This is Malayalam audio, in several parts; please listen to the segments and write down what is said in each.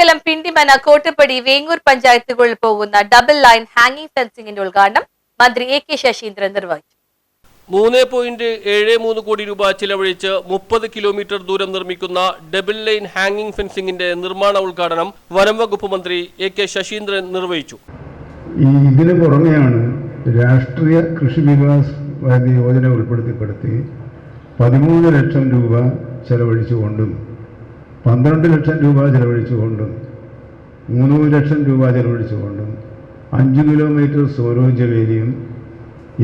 കോതമംഗലം പിണ്ടിമന കോട്ടപ്പടി വേങ്ങൂർ പഞ്ചായത്തുകളിൽ പോകുന്ന ഡബിൾ ലൈൻ ഹാങ്ങിംഗ് ഫെൻസിംഗിന്റെ ഉദ്ഘാടനം മന്ത്രി എ കെ ശശീന്ദ്രൻ നിർവഹിച്ചു. മൂന്ന് പോയിന്റ് ഏഴ് മൂന്ന് കോടി രൂപ ചിലവഴിച്ച് മുപ്പത് കിലോമീറ്റർ ദൂരം നിർമ്മിക്കുന്ന ഡബിൾ ലൈൻ ഹാങ്ങിംഗ് ഫെൻസിംഗിന്റെ നിർമ്മാണ ഉദ്ഘാടനം വനം വകുപ്പ് മന്ത്രി എ കെ ശശീന്ദ്രൻ നിർവഹിച്ചു. ഇതിന് പുറമെയാണ് രാഷ്ട്രീയ കൃഷി വികാസ് പദ്ധതി യോജന ഉൾപ്പെടുത്തിപ്പെടുത്തി പതിമൂന്ന് ലക്ഷം രൂപ ചെലവഴിച്ചുകൊണ്ടും പന്ത്രണ്ട് ലക്ഷം രൂപ ചെലവഴിച്ചുകൊണ്ടും മൂന്ന് ലക്ഷം രൂപ ചെലവഴിച്ചുകൊണ്ടും അഞ്ച് കിലോമീറ്റർ സൗരോർജ വേലിയും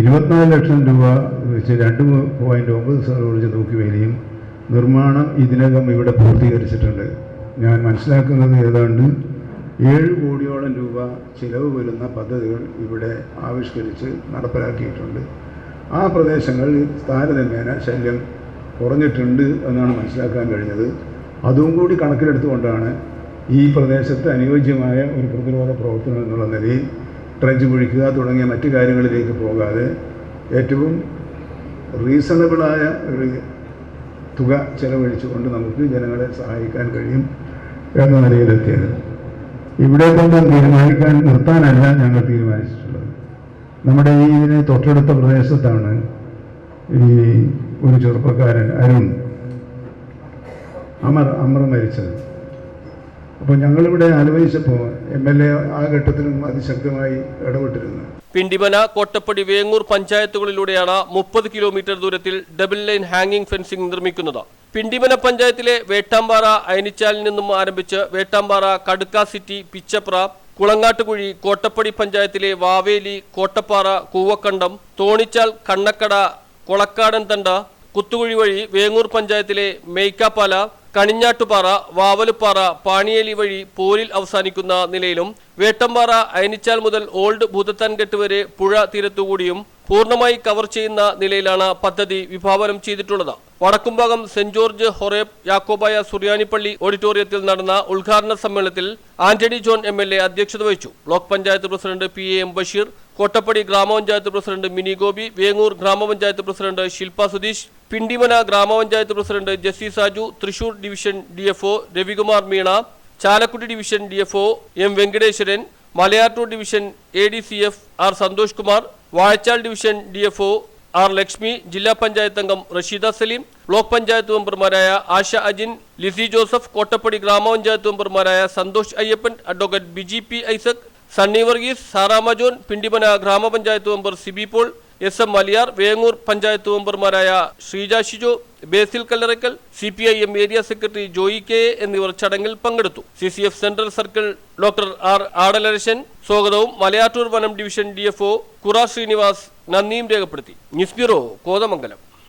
ഇരുപത്തിനാല് ലക്ഷം രൂപ വെച്ച് രണ്ട് പോയിന്റ് ഒമ്പത് സൗരോർജ തൂക്കുവേലിയും നിർമ്മാണം ഇതിനകം ഇവിടെ പൂർത്തീകരിച്ചിട്ടുണ്ട്. ഞാൻ മനസ്സിലാക്കുന്നത് ഏതാണ്ട് ഏഴ് കോടിയോളം രൂപ ചിലവ് വരുന്ന പദ്ധതികൾ ഇവിടെ ആവിഷ്കരിച്ച് നടപ്പിലാക്കിയിട്ടുണ്ട്. ആ പ്രദേശങ്ങളിൽ താരതമ്യേന ശല്യം കുറഞ്ഞിട്ടുണ്ട് എന്നാണ് മനസ്സിലാക്കാൻ കഴിഞ്ഞത്. അതും കൂടി കണക്കിലെടുത്തുകൊണ്ടാണ് ഈ പ്രദേശത്ത് അനുയോജ്യമായ ഒരു പ്രതിരോധ പ്രവർത്തനം എന്നുള്ള നിലയിൽ ട്രഞ്ച് കുഴിക്കുക തുടങ്ങിയ മറ്റു കാര്യങ്ങളിലേക്ക് പോകാതെ ഏറ്റവും റീസണബിളായ ഒരു തുക ചെലവഴിച്ചുകൊണ്ട് നമുക്ക് ജനങ്ങളെ സഹായിക്കാൻ കഴിയും എന്ന നിലയിലെത്തിയത്. ഇവിടെ കൊണ്ട് തീരുമാനിക്കാൻ നിർത്താനല്ല ഞങ്ങൾ തീരുമാനിച്ചിട്ടുള്ളത്. നമ്മുടെ ഈ തൊട്ടടുത്ത പ്രദേശത്താണ് ഈ ഒരു ചെറുപ്പക്കാരൻ അരുൺ. അമർ അമർ മരിച്ചത്. അപ്പോൾ ഞങ്ങളിവിടെ ആലോചിച്ചപ്പോൾ എം എൽ എ ആ ഘട്ടത്തിലും അതിശക്തമായി ഇടപെട്ടിരുന്നു. പിണ്ടിമന കോട്ടപ്പടി വേങ്ങൂർ പഞ്ചായത്തുകളിലൂടെയാണ് മുപ്പത് കിലോമീറ്റർ ദൂരത്തിൽ ഡബിൾ ലൈൻ ഹാങ്ങിംഗ് ഫെൻസിംഗ് നിർമ്മിക്കുന്നത്. പിണ്ടിമന പഞ്ചായത്തിലെ വേട്ടാമ്പാറ അയനിച്ചാലിൽ നിന്നും ആരംഭിച്ച് വേട്ടാമ്പാറ കടുക്ക സിറ്റി പിച്ചപ്ര കുളങ്ങാട്ടുകുഴി കോട്ടപ്പടി പഞ്ചായത്തിലെ വാവേലി കോട്ടപ്പാറ കൂവക്കണ്ടം തോണിച്ചാൽ കണ്ണക്കട കൊളക്കാടൻ തണ്ട കുത്തുകുഴി വഴി വേങ്ങൂർ പഞ്ചായത്തിലെ മെയ്ക്കാപ്പാല കണിഞ്ഞാട്ടുപാറ വാവലുപ്പാറ പാണിയേലി വഴി പോലിൽ അവസാനിക്കുന്ന നിലയിലും വേട്ടമ്പാറ അയനിച്ചാൽ മുതൽ ഓൾഡ് ഭൂതത്താൻകെട്ട് വരെ പുഴ തീരത്തുകൂടിയും പൂർണമായി കവർ ചെയ്യുന്ന നിലയിലാണ് പദ്ധതി വിഭാവനം ചെയ്തിട്ടുള്ളത്. വടക്കുംഭാഗം സെന്റ് ജോർജ് ഹൊറേബ് യാക്കോബായ സുറിയാനിപ്പള്ളി ഓഡിറ്റോറിയത്തിൽ നടന്ന ഉദ്ഘാടന സമ്മേളനത്തിൽ Antony John M L A അധ്യക്ഷത വഹിച്ചു. Block panchayat president P A M Basheer Kottappady ഗ്രാമപഞ്ചായത്ത് പ്രസിഡന്റ് മിനി ഗോപി വേങ്ങൂർ ഗ്രാമപഞ്ചായത്ത് പ്രസിഡന്റ് ശില്പ സുധീഷ് പിണ്ടിമന ഗ്രാമപഞ്ചായത്ത് president Jessy Saju Thrissur division D F Ravikumar Meena Chalakudy division D F M Venkateswaran Malayattoor division A D C F R Santhosh Kumar Vazhachal division D F R Lakshmi ജില്ലാ പഞ്ചായത്ത് അംഗം റഷീദ സലീം ബ്ലോക്ക് പഞ്ചായത്ത് മെമ്പർമാരായ ആശ അജിൻ ലിസി ജോസഫ് കോട്ടപ്പടി ഗ്രാമപഞ്ചായത്ത് മെമ്പർമാരായ സന്തോഷ് അയ്യപ്പൻ അഡ്വക്കേറ്റ് ബിജി പി ഐസക് സണ്ണി വർഗീസ് സാറാമ ജോൺ പിണ്ടിമന ഗ്രാമപഞ്ചായത്ത് member Siby Paul S M Valiyar Vengoor panchayat മെമ്പർമാരായ Sreeja Shijo Basil Kallarakkal C P I M area secretary Joy K എന്നിവർ ചടങ്ങിൽ പങ്കെടുത്തു. C C F central circle doctor R Adalarasan സ്വാഗതവും മലയാറ്റൂർ വനം ഡിവിഷൻ ഡി എഫ് ഒ കുറ ശ്രീനിവാസ് നന്ദിയും രേഖപ്പെടുത്തി. News bureau Kothamangalam.